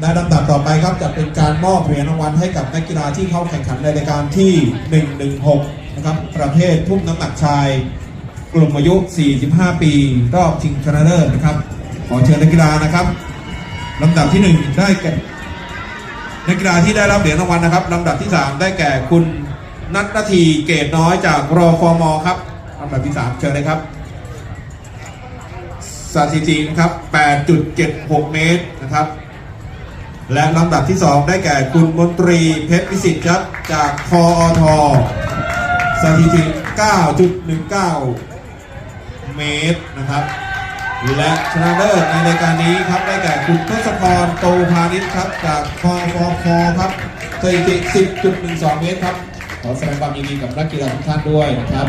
และลำดับต่อไปครับจะเป็นการมอบเหรียญรางวัลให้กับนักกีฬาที่เข้าแข่งขันในรายการที่ 116 นะครับ ประเภททุ่มน้ำหนักชาย กลุ่มอายุ 45 ปี รอบชิงชนะเลิศนะครับ ขอเชิญนักกีฬานะครับลำดับที่ 1 ได้แก่นักกีฬาที่ได้รับเหรียญรางวัลนะครับลำดับที่ 3 ได้แก่คุณนัทนาทีเกตน้อยจากรอฟอมอครับลำดับที่ 3 เชิญเลยครับสถิตินะครับ 8.76 เมตรนะครับ และลำดับที่ 2 ได้แก่คุณมนตรีเพชรวิสิตครับจากคออทสถิติ 9.19 เมตรนะครับ และชนะเลิศในรายการนี้ครับได้แก่คุณทศพรโตพาณิชย์ครับจากคอฟอคอครับสถิติ 10.12 เมตรครับ ขอแสดงความยินดีกับนักกีฬาทุกท่านด้วยนะครับ